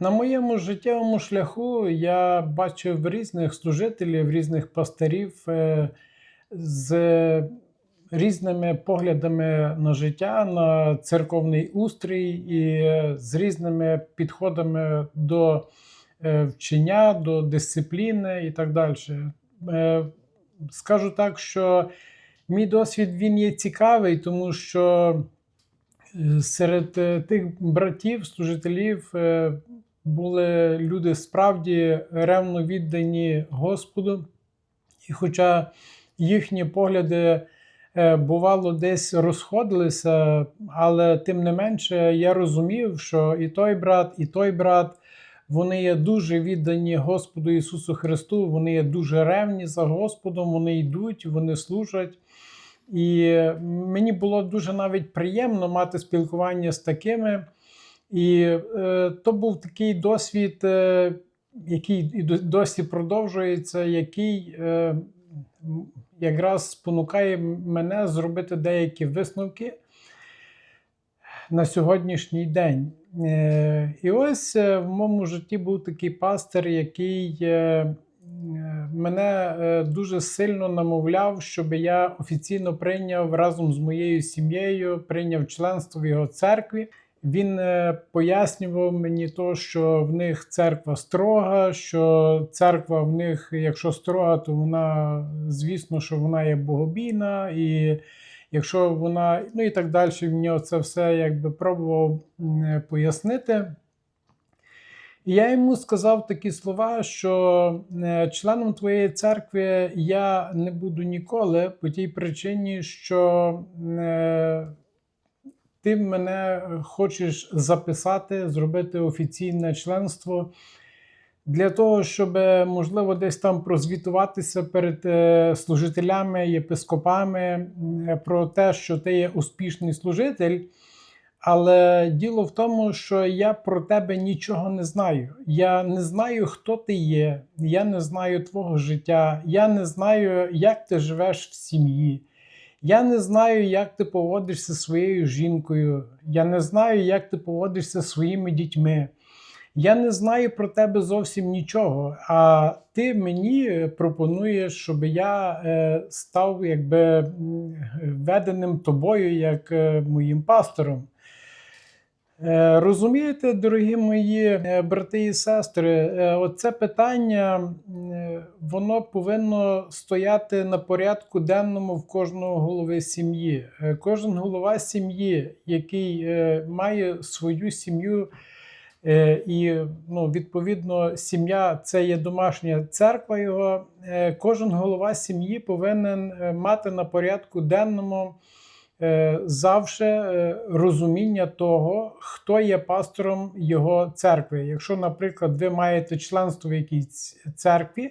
На моєму життєвому шляху я бачив різних служителів, різних пастирів е, з різними поглядами на життя, на церковний устрій і е, з різними підходами до е, вчення, до дисципліни і так далі. Скажу так, що мій досвід він є цікавий, тому що серед тих братів, служителів були люди справді ревно віддані Господу. І хоча їхні погляди е, бувало десь розходилися, але тим не менше я розумів, що і той брат, і той брат. Вони є дуже віддані Господу Ісусу Христу, вони є дуже ревні за Господом, вони йдуть, вони служать. І мені було дуже навіть приємно мати спілкування з такими. І е, то був такий досвід, е, який і досі продовжується, який е, якраз спонукає мене зробити деякі висновки на сьогоднішній день. Е, І ось е, в моєму житті був такий пастир, який е, е, мене е, дуже сильно намовляв, щоб я офіційно прийняв разом з моєю сім'єю, прийняв членство в його церкві. Він е, пояснював мені то, що в них церква строга, що церква в них, якщо строга, то вона, звісно, що вона є богобійна, і якщо вона, ну і так далі, мені це все якби пробував пояснити. І я йому сказав такі слова, що е, членом твоєї церкви я не буду ніколи по тій причині, що е, ти мене хочеш записати, зробити офіційне членство для того, щоб можливо десь там прозвітуватися перед е, служителями, єпископами про те, що ти є успішний служитель. Але діло в тому, що я про тебе нічого не знаю. Я не знаю, хто ти є, я не знаю твого життя, я не знаю, як ти живеш в сім'ї. Я не знаю, як ти поводишся зі своєю жінкою. Я не знаю, як ти поводишся зі своїми дітьми. Я не знаю про тебе зовсім нічого. А ти мені пропонуєш, щоб я е, став якби веденим тобою як е, моїм пастором. Е, Розумієте, дорогі мої е, брати і сестри, е, оце питання е, воно повинно стояти на порядку денному в кожного голови сім'ї. Е, Кожен голова сім'ї, який е, має свою сім'ю, е, і ну, відповідно сім'я це є домашня церква його. Кожен голова сім'ї повинен мати на порядку денному завжди е, розуміння того, хто є пастором його церкви. Якщо, наприклад, ви маєте членство в якійсь церкві,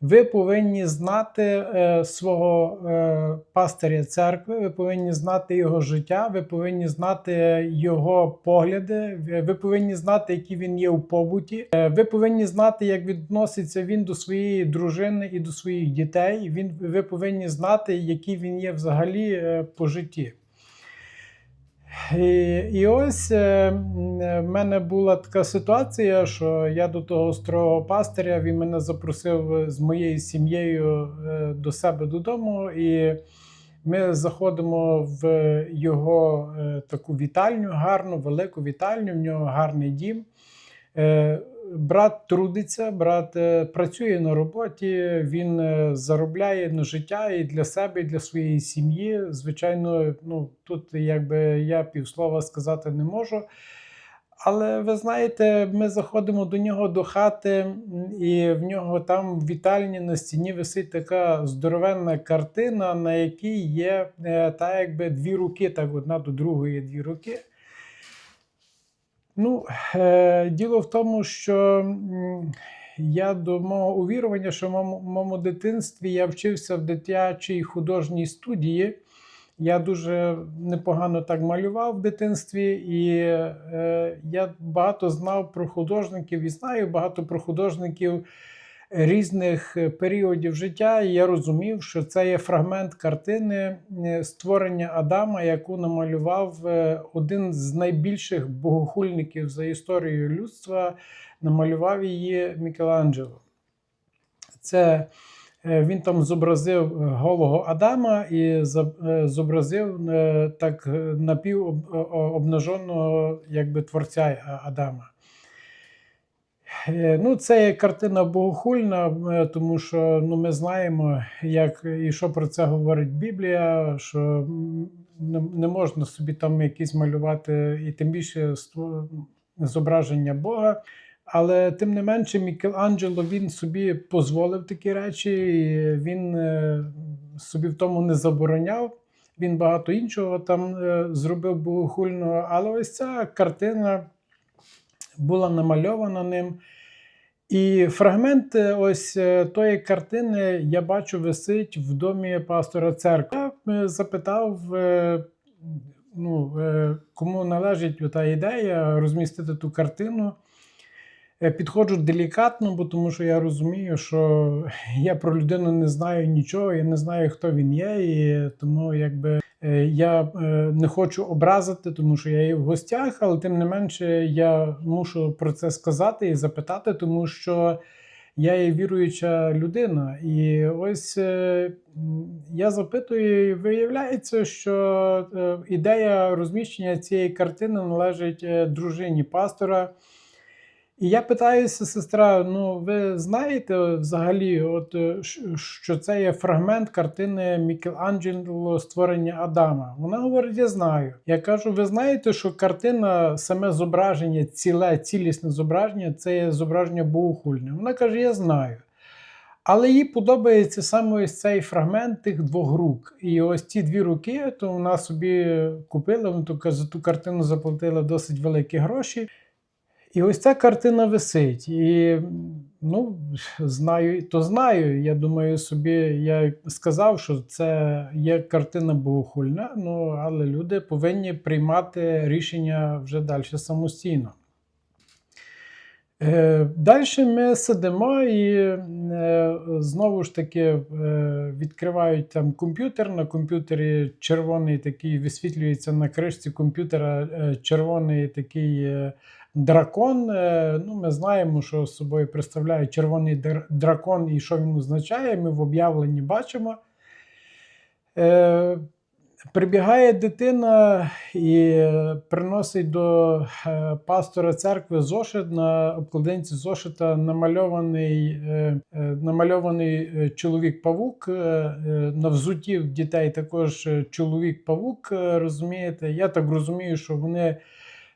ви повинні знати е, свого е, пастиря церкви, ви повинні знати його життя, ви повинні знати його погляди, ви- ви повинні знати, який він є у побуті. Е, ви повинні знати, як відноситься він до своєї дружини і до своїх дітей. Він, ви повинні знати, який він є взагалі е, по житті. І, і ось е, е, в мене була така ситуація, що я до того строгого пастиря він мене запросив з моєю сім'єю е, до себе додому, і ми заходимо в його е, таку вітальню, гарну, велику вітальню, в нього гарний дім. Брат трудиться, брат е, працює на роботі, він е, заробляє на життя і для себе, і для своєї сім'ї. Звичайно, ну тут якби я півслова сказати не можу. Але ви знаєте, ми заходимо до нього до хати, і в нього там в вітальні на стіні висить така здоровенна картина, на якій є е, та якби дві руки, так одна до другої дві руки. Ну, е, діло в тому, що я до мого увірування, що в моєму, дитинстві я вчився в дитячій художній студії. Я дуже непогано так малював в дитинстві, і е, я багато знав про художників і знаю багато про художників різних е, періодів життя, і я розумів, що це є фрагмент картини е, створення Адама, яку намалював е, один з найбільших богохульників за історією людства. Намалював її Мікеланджело. Це він там зобразив голого Адама і зобразив так напівобнаженого якби творця Адама. Е, Ну, це картина богохульна, е, тому що ну, ми знаємо, як і що про це говорить Біблія, що не, можна собі там якісь малювати, і тим більше зображення Бога. Але тим не менше, Мікеланджело він собі дозволив такі речі, і він е, собі в тому не забороняв. Він багато іншого там зробив богохульного. Але ось ця картина була намальована ним. І фрагмент е, ось е, тої картини я бачу висить в домі пастора церкви. Я е, запитав, ну, кому належить та ідея розмістити ту картину. Підходжу делікатно, бо тому що я розумію, що я про людину не знаю нічого, я не знаю, хто він є, і тому якби е, я е, не хочу образити, тому що я є в гостях, але тим не менше я мушу про це сказати і запитати, тому що я є віруюча людина. І ось е, я запитую, і виявляється, що ідея розміщення цієї картини належить дружині пастора. І я питаюся, сестра, ну ви знаєте взагалі, от е, що це є фрагмент картини Мікеланджело створення Адама? Вона говорить: я знаю. Я кажу, ви знаєте, що картина, саме зображення, ціле, цілісне зображення це є зображення богохульне. Вона каже, я знаю. Але їй подобається саме ось цей фрагмент тих двох рук. І ось ці дві руки, то вона собі купила, вона за ту картину заплатила досить великі гроші. І ось ця картина висить. І ну, знаю, то знаю. Я думаю собі, я сказав, що це є картина богохульна, ну, але люди повинні приймати рішення вже далі самостійно. Далі ми сидимо і е, знову ж таки е, відкривають там комп'ютер. На комп'ютері червоний такий висвітлюється на кришці комп'ютера е, червоний такий дракон. Ну, ми знаємо, що собою представляє червоний дракон і що він означає. Ми в об'явленні бачимо. Прибігає дитина і приносить до е, пастора церкви зошит. На обкладинці зошита намальований, е, е, намальований чоловік-павук. На взутті дітей також чоловік-павук. Розумієте? Я так розумію, що вони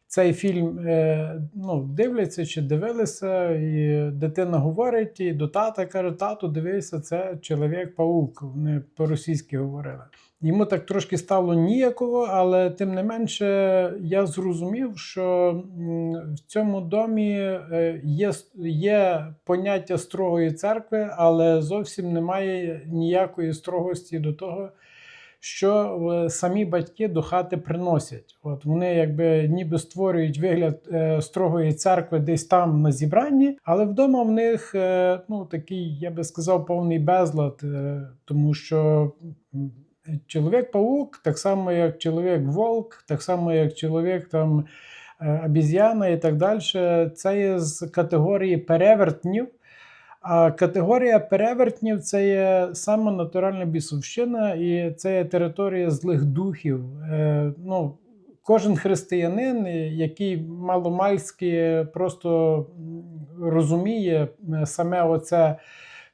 цей фільм ну, дивляться чи дивилися, і дитина говорить, і до тата каже: тату, дивися, це чоловік-паук. Вони по-російськи говорили. Йому так трошки стало ніяково, але тим не менше я зрозумів, що в цьому домі е, є, є поняття строгої церкви, але зовсім немає ніякої строгості до того, що самі батьки до хати приносять. От вони якби ніби створюють вигляд е, строгої церкви десь там на зібранні, але вдома в них е, ну такий, я би сказав, повний безлад, тому що. Чоловік-паук, так само як чоловік-волк, так само як чоловік там е, обіз'яна і так далі. Це є з категорії перевертнів. А категорія перевертнів це є саме натуральна бісовщина, і це є територія злих духів. Е, ну, кожен християнин, який маломальськи просто розуміє е, саме оце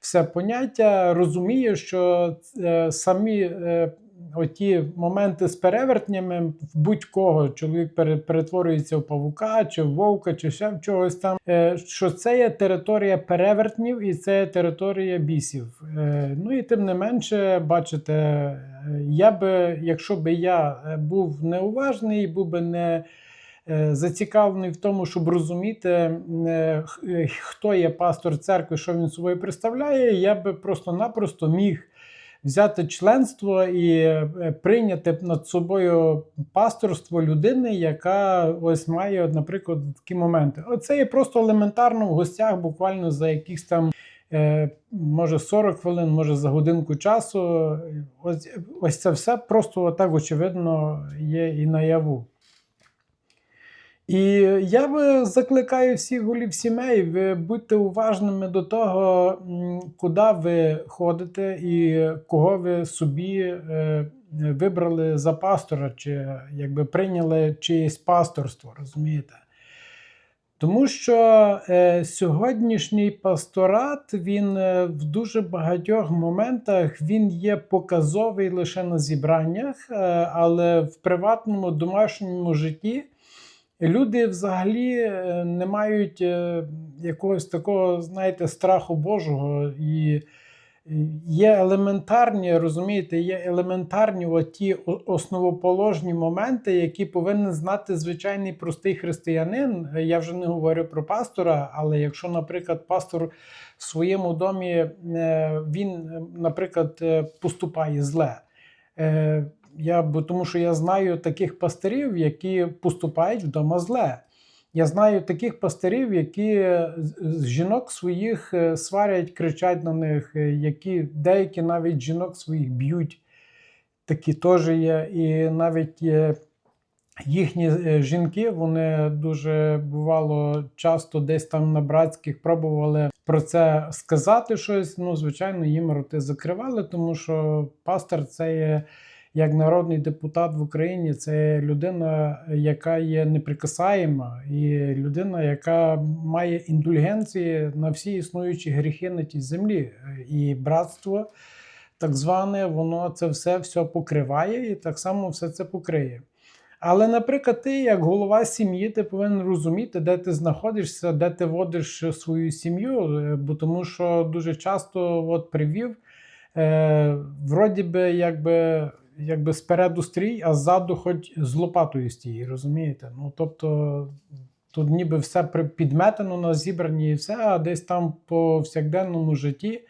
все поняття, розуміє, що е, самі е, оті моменти з перевертнями в будь-кого чоловік перетворюється в павука, чи в вовка, чи ще в чогось там. е, Що це є територія перевертнів і це є територія бісів. Е, Ну і тим не менше, бачите, е, я би, якщо би я е, був неуважний, був би не зацікавлений в тому, щоб розуміти, е, е, хто є пастор церкви, що він собою представляє, я би просто-напросто міг взяти членство і е, прийняти над собою пасторство людини, яка ось має, наприклад, такі моменти. Оце є просто елементарно в гостях, буквально за якихось там е, може 40 хвилин, може за годинку часу. Ось, ось це все просто так очевидно є і наяву. І я би закликаю всіх голів сімей, ви будьте уважними до того, куди ви ходите і кого ви собі е, вибрали за пастора, чи якби прийняли чиєсь пасторство, розумієте? Тому що е, сьогоднішній пасторат він е, в дуже багатьох моментах він є показовий лише на зібраннях, але в приватному домашньому житті люди взагалі е, не мають е, якогось такого, знаєте, страху Божого. І є елементарні, розумієте, є елементарні оті основоположні моменти, які повинен знати звичайний простий християнин. Я вже не говорю про пастора, але якщо, наприклад, пастор в своєму домі е, він, наприклад, поступає зле. Я, бо тому що я знаю таких пастирів, які поступають вдома зле. Я знаю таких пастирів, які з- жінок своїх е, сварять, кричать на них, е, які деякі навіть жінок своїх б'ють. Такі теж є. І навіть е, їхні жінки, вони дуже бувало часто десь там на братських пробували про це сказати щось. Ну, звичайно, їм роти закривали, тому що пастор це є як народний депутат в Україні, це людина, яка є неприкасаєма, і людина, яка має індульгенції на всі існуючі гріхи на тій землі. І братство, так зване, воно це все, все покриває і так само все це покриє. Але, наприклад, ти, як голова сім'ї, ти повинен розуміти, де ти знаходишся, де ти водиш свою сім'ю, бо тому що дуже часто от привів, е, вроді би, якби, якби спереду стрій, а ззаду хоч з лопатою стій, розумієте? Ну, тобто, тут ніби все підметено на зібранні і все, а десь там по повсякденному житті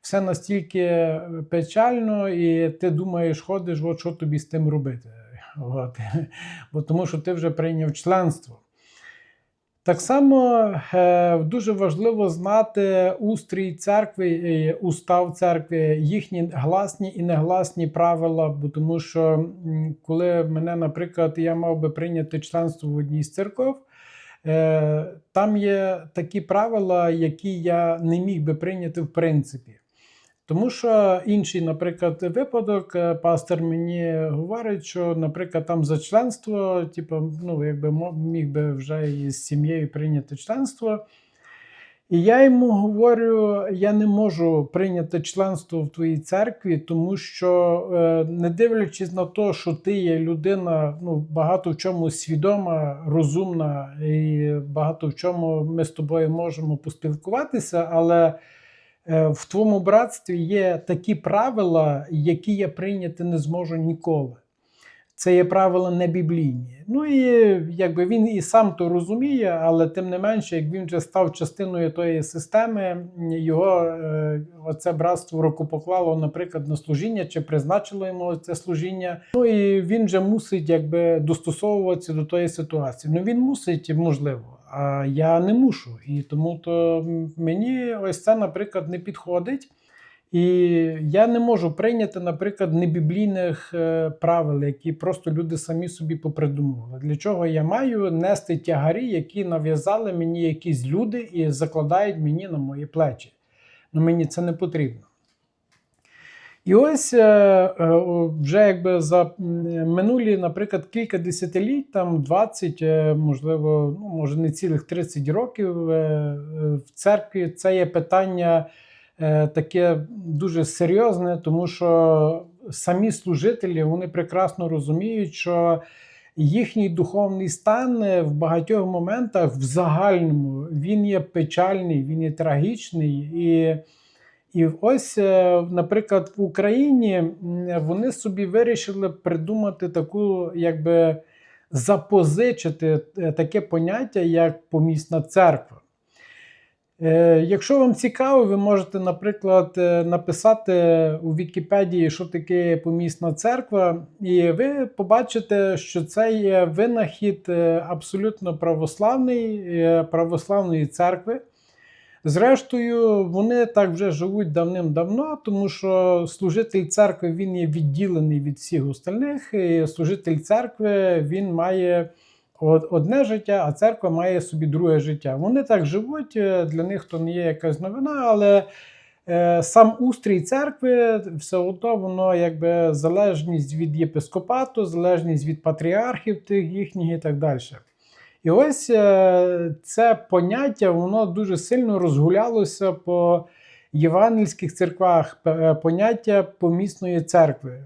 все настільки печально, і ти думаєш, ходиш, от що тобі з тим робити. От. Бо тому що ти вже прийняв членство. Так само е, дуже важливо знати устрій церкви, і устав церкви, їхні гласні і негласні правила. Бо тому що коли мене, наприклад, я мав би прийняти членство в одній з церков, е, там є такі правила, які я не міг би прийняти в принципі. Тому що інший, наприклад, випадок, е, пастор мені говорить, що, наприклад, там за членство, типу, ну, якби міг би вже із сім'єю прийняти членство. І я йому говорю: я не можу прийняти членство в твоїй церкві, тому що, е, не дивлячись на те, що ти є людина, ну, багато в чому свідома, розумна, і багато в чому ми з тобою можемо поспілкуватися, але в твоєму братстві є такі правила, які я прийняти не зможу ніколи. Це є правила не біблійні. Ну і якби він і сам то розуміє, але тим не менше, як він вже став частиною тої системи, його е, оце братство рукопоклало, наприклад, на служіння чи призначило йому це служіння. Ну і він вже мусить якби достосовуватися до тої ситуації. Ну він мусить, можливо, а я не мушу. І тому то мені ось це, наприклад, не підходить. І я не можу прийняти, наприклад, небіблійних е, правил, які просто люди самі собі попридумували. Для чого я маю нести тягарі, які нав'язали мені якісь люди і закладають мені на мої плечі. Ну мені це не потрібно. І ось е, е, вже якби за минулі, наприклад, кілька десятиліть, там 20, е, можливо, ну, може не цілих 30 років в церкві це є питання таке дуже серйозне, тому що самі служителі вони прекрасно розуміють, що їхній духовний стан в багатьох моментах в загальному він є печальний, він є трагічний. І, і ось, е, наприклад, в Україні вони собі вирішили придумати таку, якби запозичити е, таке поняття, як помісна церква. Е, Якщо вам цікаво, ви можете, наприклад, написати у Вікіпедії, що таке помісна церква, і ви побачите, що це є винахід абсолютно православний, е, православної церкви. Зрештою, вони так вже живуть давним-давно, тому що служитель церкви він є відділений від всіх остальних. І служитель церкви він має одне життя, а церква має собі друге життя. Вони так живуть, е, для них то не є якась новина, але е, сам устрій церкви все одно воно якби залежність від єпископату, залежність від патріархів тих їхніх і так далі. І ось е, це поняття воно дуже сильно розгулялося по євангельських церквах, е, поняття помісної церкви.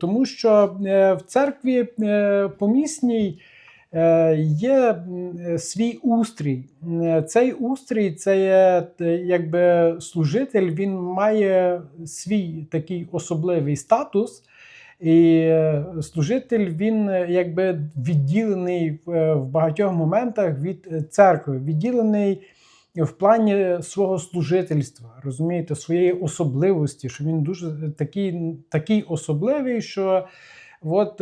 Тому що е, в церкві е, помісній е, є е, свій устрій. Цей устрій це є е, якби служитель, він має свій такий особливий статус. І е, служитель він е, якби відділений в, е, багатьох моментах від церкви, відділений в плані свого служительства, розумієте, своєї особливості, що він дуже такий, такий особливий, що от,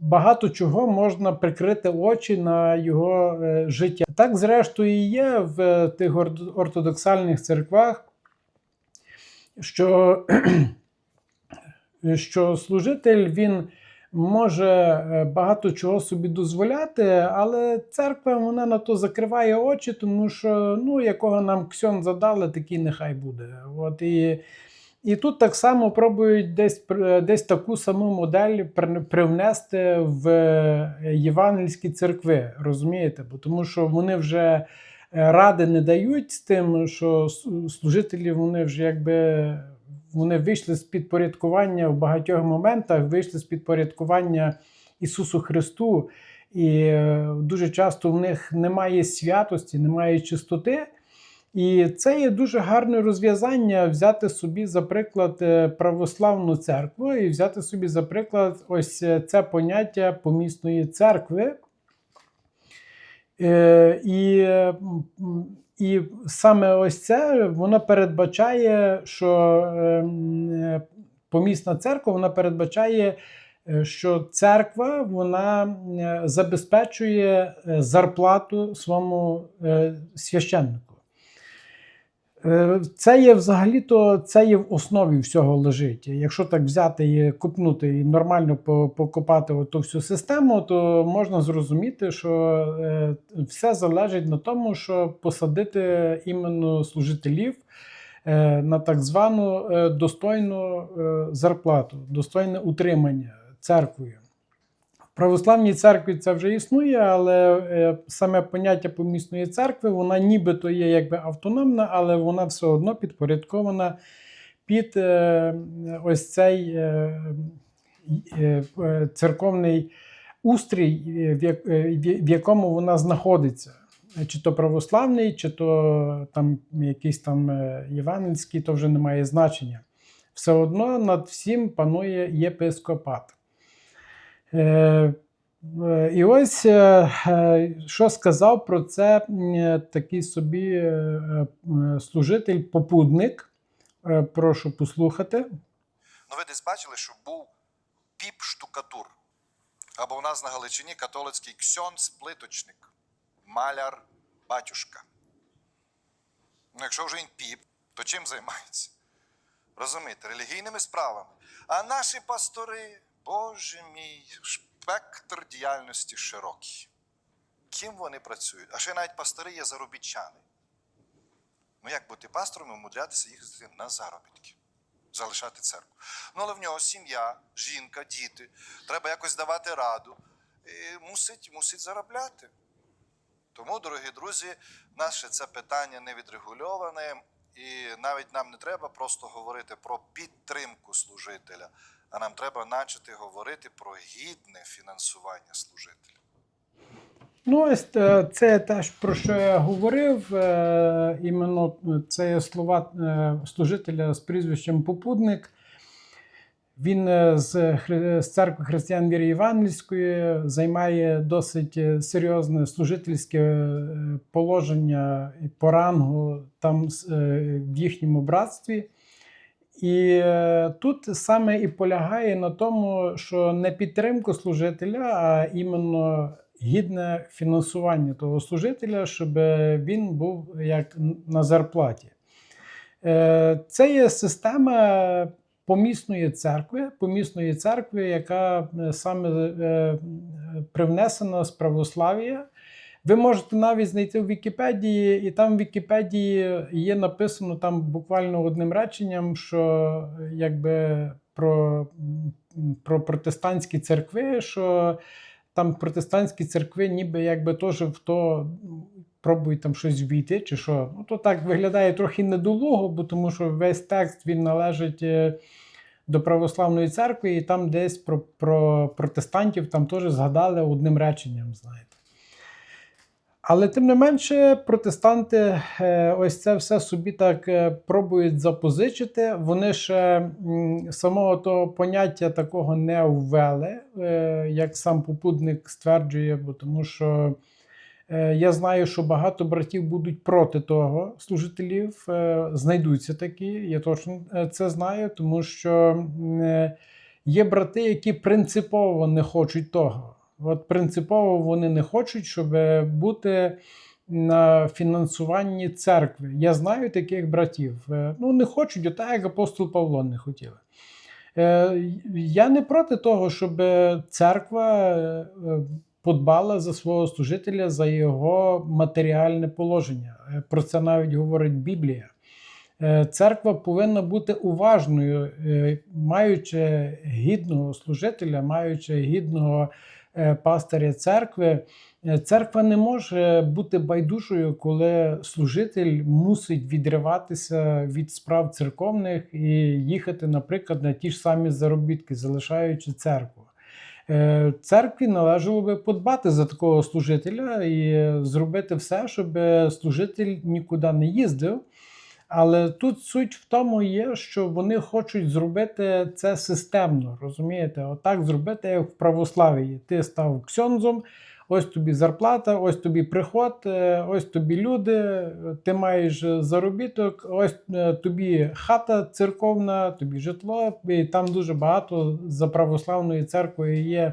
багато чого можна прикрити очі на його життя. Так, зрештою, і є в тих ортодоксальних церквах, що що служитель він може е, багато чого собі дозволяти, але церква вона на то закриває очі, тому що ну, якого нам ксьон задали, такий нехай буде. От і, і тут так само пробують десь, десь таку саму модель привнести в е, євангельські церкви, розумієте? Бо тому що вони вже е, ради не дають з тим, що служителі вони вже якби вони вийшли з підпорядкування в багатьох моментах, вийшли з підпорядкування Ісусу Христу, і е, дуже часто в них немає святості, немає чистоти. І це є дуже гарне розв'язання взяти собі за приклад е, православну церкву і взяти собі за приклад ось е, це поняття помісної церкви. І, і саме ось це воно передбачає, що е, м, е, помісна церква вона передбачає, е, що церква вона е, забезпечує зарплату своєму священнику. Е, Це є взагалі-то це є в основі всього лежить. Якщо так взяти і купнути і нормально покопати оту всю систему, то можна зрозуміти, що е, все залежить на тому, щоб посадити іменно служителів е, на так звану достойну зарплату, достойне утримання церквою. Православній церкві це вже існує, але е, саме поняття помісної церкви, вона нібито є якби автономна, але вона все одно підпорядкована під е, ось цей е, церковний устрій, в як- в якому вона знаходиться. Чи то православний, чи то там якийсь там євангельський, то вже не має значення. Все одно над всім панує єпископат. Е, е, І ось е, що сказав про це такий собі служитель-попудник. Е, Прошу послухати. Ну, ви десь бачили, що був піп-штукатур. Або у нас на Галичині католицький ксьонц, плиточник, маляр, батюшка. Ну, якщо вже він піп, то чим займається? Розумієте, релігійними справами. А наші пастори, Боже мій, спектр діяльності широкий. Ким вони працюють? А ще навіть пастори є заробітчани. Ну як бути пастором і умудрятися їхати на заробітки? залишати церкву. Ну, але в нього сім'я, жінка, діти. Треба якось давати раду. І мусить, мусить заробляти. Тому, дорогі друзі, ще це питання не відрегульоване, і навіть нам не треба просто говорити про підтримку служителя, а нам треба почати говорити про гідне фінансування служителя. Ну, е, це теж про що я говорив. е, Іменно це слова е, служителя з прізвищем Попудник. Він е, з, церкви християн віри Євангельської займає досить е, серйозне служительське е, положення по рангу там е, в їхньому братстві. І е, тут саме і полягає на тому, що не підтримку служителя, а іменно гідне фінансування того служителя, щоб він був як на зарплаті. Е, Це є система помісної церкви, помісної церкви, яка е, саме привнесена з православ'я. Ви можете навіть знайти в Вікіпедії, і там в Вікіпедії є написано там буквально одним реченням, що якби про, про протестантські церкви, що там протестантські церкви, ніби якби теж в то пробують там щось ввійти, чи що. Ну то так виглядає трохи недолуго, бо тому що весь текст він належить. е, До православної церкви, і там десь про, про протестантів там теж згадали одним реченням, знаєте. Але тим не менше, протестанти е, ось це все собі так е, пробують запозичити. Вони ще самого того поняття такого не ввели, е, як сам попутник стверджує, бо тому що я знаю, що багато братів будуть проти того служителів. Знайдуться такі, я точно це знаю, тому що є брати, які принципово не хочуть того. От принципово вони не хочуть, щоб бути на фінансуванні церкви. Я знаю таких братів. Е, Ну, не хочуть, отак як апостол Павло не хотів. Е, Я не проти того, щоб церква е, подбала за свого служителя, за його матеріальне положення. Про це навіть говорить Біблія. Церква повинна бути уважною, маючи гідного служителя, маючи гідного е, пастиря церкви. Е, Церква не може бути байдужою, коли служитель мусить відриватися від справ церковних і їхати, наприклад, на ті ж самі заробітки, залишаючи церкву. Е, Церкві належало би подбати за такого служителя і зробити все, щоб служитель нікуди не їздив. Але тут суть в тому є, що вони хочуть зробити це системно, розумієте? Отак зробити, як в православії. Ти став ксьонзом, ось тобі зарплата, ось тобі приход, е, ось тобі люди, ти маєш заробіток, ось е, тобі хата церковна, тобі житло. І там дуже багато за православною церквою є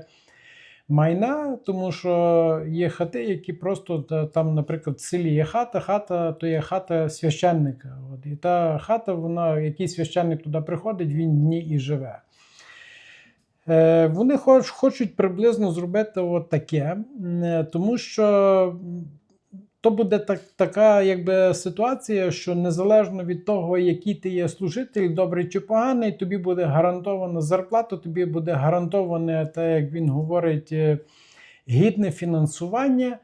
майна, тому що є хати, які просто там, наприклад, в селі є хата, хата то є хата священника. От, і та хата, вона, який священник туди приходить, він в і живе. Е, Вони хоч, хочуть приблизно зробити от таке, е, тому що то буде так, така якби, ситуація, що незалежно від того, який ти є служитель, добрий чи поганий, тобі буде гарантована зарплата, тобі буде гарантоване, так як він говорить, е, гідне фінансування.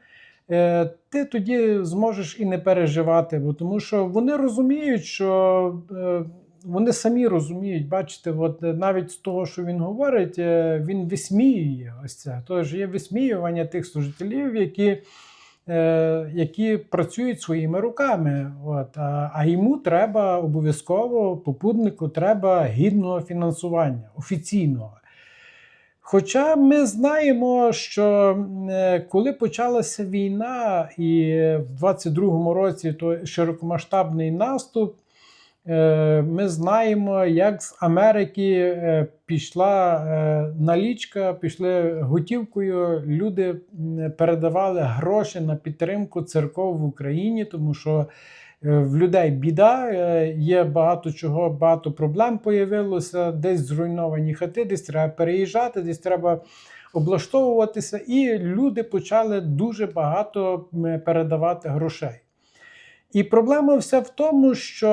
Е, Ти тоді зможеш і не переживати, бо тому що вони розуміють, що е, вони самі розуміють, бачите, от навіть з того, що він говорить, він висміює ось це. Тож є висміювання тих служителів, які, які працюють своїми руками. От, а, а йому треба обов'язково, попутнику треба гідного фінансування, офіційного. Хоча ми знаємо, що е, коли почалася війна, і в 22-му році той широкомасштабний наступ, е, ми знаємо, як з Америки е, пішла е, налічка, пішли готівкою. Люди передавали гроші на підтримку церков в Україні, тому що е, в людей біда, е, є багато чого, багато проблем появилося, десь зруйновані хати, десь треба переїжджати, десь треба облаштовуватися, і люди почали дуже багато передавати грошей. І проблема вся в тому, що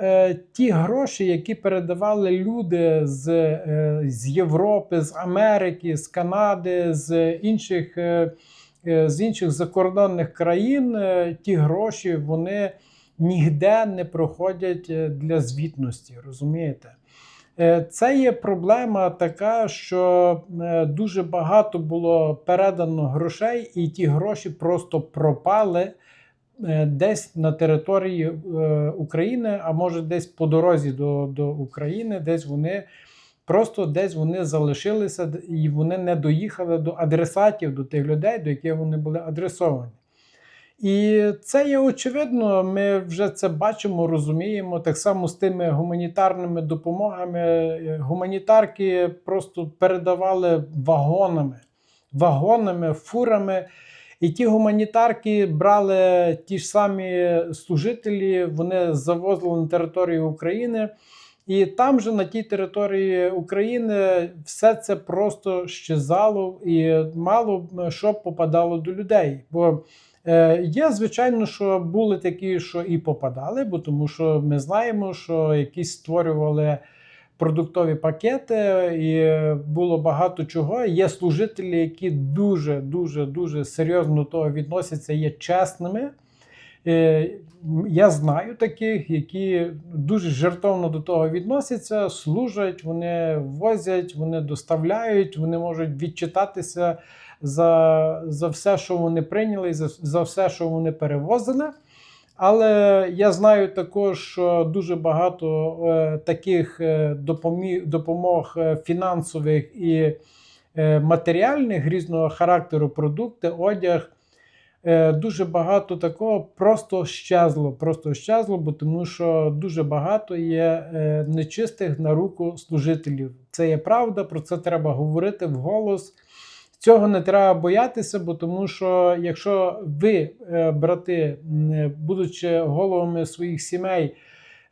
е, ті гроші, які передавали люди з, е, з Європи, з Америки, з Канади, з інших, е, е, з інших закордонних країн, е, ті гроші вони ніде не проходять е, для звітності, розумієте? Е, Це є проблема така, що дуже багато було передано грошей, і ті гроші просто пропали десь на території е, України, а може десь по дорозі до, до України, десь вони просто десь вони залишилися і вони не доїхали до адресатів, до тих людей, до яких вони були адресовані. І це є очевидно, ми вже це бачимо, розуміємо. Так само з тими гуманітарними допомогами. Е, Гуманітарки просто передавали вагонами. вагонами, фурами. І ті гуманітарки брали ті ж самі служителі, вони завозили на територію України. І там же на тій території України все це просто щезало і мало б що попадало до людей. Бо е, є, звичайно, що були такі, що і попадали, бо тому що ми знаємо, що якісь створювали продуктові пакети, і було багато чого. Є служителі, які дуже, дуже, дуже серйозно до того відносяться, є чесними. Е, Я знаю таких, які дуже жертовно до того відносяться, служать, вони возять, вони доставляють, вони можуть відчитатися за, за все, що вони прийняли, за, за все, що вони перевозили. Але я знаю також, що дуже багато е, таких е, допомог е, фінансових і матеріальних різного характеру продукти, одяг. Дуже багато такого просто щезло, просто щезло, бо тому що дуже багато є нечистих на руку служителів. Це є правда, про це треба говорити вголос. Цього не треба боятися, бо тому що якщо ви, е, брати, е, будучи головами своїх сімей,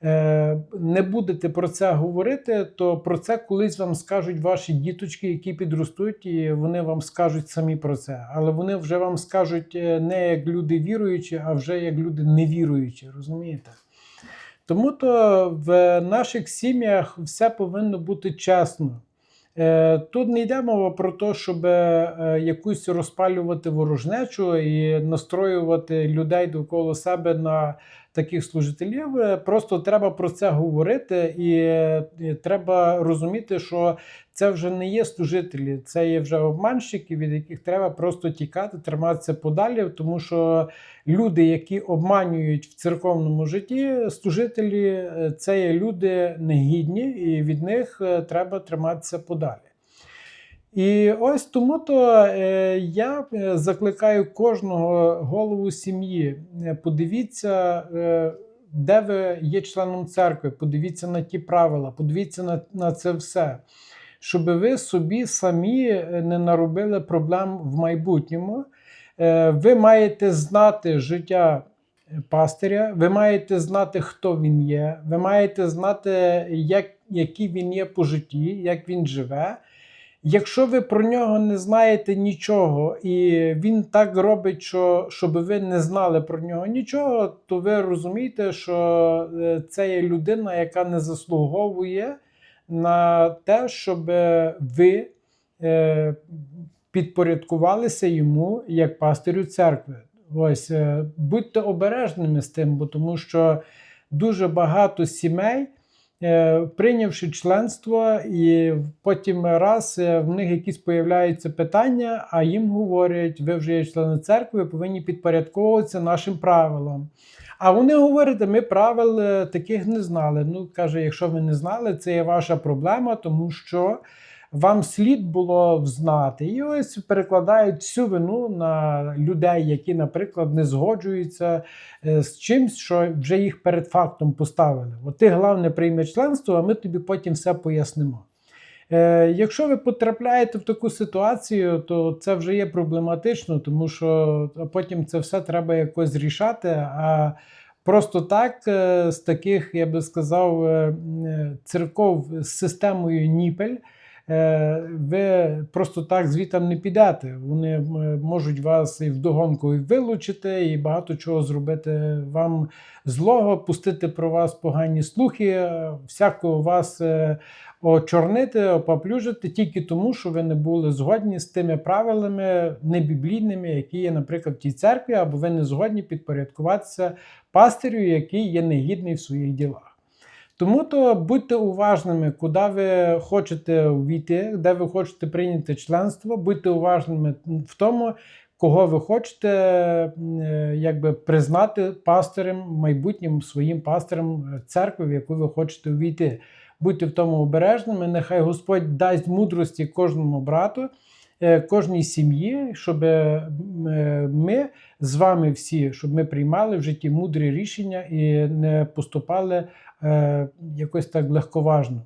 е, не будете про це говорити, то про це колись вам скажуть ваші діточки, які підростуть, і вони вам скажуть самі про це. Але вони вже вам скажуть не як люди віруючі, а вже як люди невіруючі, розумієте? Тому то в наших сім'ях все повинно бути чесно. Е, Тут не йде мова про те, щоб е, якусь розпалювати ворожнечу і настроювати людей довкола себе на таких служителів. Е, Просто треба про це говорити, і е, треба розуміти, що це вже не є служителі, це є вже обманщики, від яких треба просто тікати, триматися подалі, тому що люди, які обманюють в церковному житті, служителі, е, це є люди негідні, і від них треба триматися подалі. І ось тому то е, я е, закликаю кожного голову сім'ї. е, Подивіться, де ви є членом церкви, подивіться на ті правила, подивіться на, на це все, щоб ви собі самі не наробили проблем в майбутньому. Ви маєте знати життя пастиря, ви маєте знати, хто він є, ви маєте знати, як, який він є по житті, як він живе. Якщо ви про нього не знаєте нічого, і він так робить, що щоб ви не знали про нього нічого, то ви розумієте, що е, це є людина, яка не заслуговує на те, щоб ви е, підпорядкувалися йому як пастирю церкви. Ось е, будьте обережними з тим, бо тому що дуже багато сімей. Е, Прийнявши членство, і потім раз е, в них якісь появляються питання, а їм говорять, ви вже є члени церкви, ви повинні підпорядковуватися нашим правилам. А вони говорять, ми правил е, таких не знали. Ну, каже, якщо ви не знали, це є ваша проблема, тому що вам слід було взнати. І ось перекладають всю вину на людей, які, наприклад, не згоджуються е, з чимсь, що вже їх перед фактом поставили. От ти, головне, прийми членство, а ми тобі потім все пояснимо. Е, Якщо ви потрапляєте в таку ситуацію, то це вже є проблематично, тому що потім це все треба якось рішати. А просто так, е, з таких, я би сказав, церков з системою Ніпель. Е, Ви просто так звітам не підете. Вони можуть вас і вдогонку і вилучити, і багато чого зробити вам злого, пустити про вас погані слухи, е, всякого вас е, очорнити, опаплюжити тільки тому, що ви не були згодні з тими правилами небіблійними, які є, наприклад, в тій церкві, або ви не згодні підпорядкуватися пастирю, який є негідний в своїх ділах. Тому то будьте уважними, куди ви хочете увійти, де ви хочете прийняти членство, будьте уважними в тому, кого ви хочете е, якби, признати пастирем, майбутнім своїм пастирем церкви, в яку ви хочете увійти. Будьте в тому обережними. Нехай Господь дасть мудрості кожному брату, е, кожній сім'ї, щоб е, е, ми з вами всі, щоб ми приймали в житті мудрі рішення і не поступали е, якось так легковажно.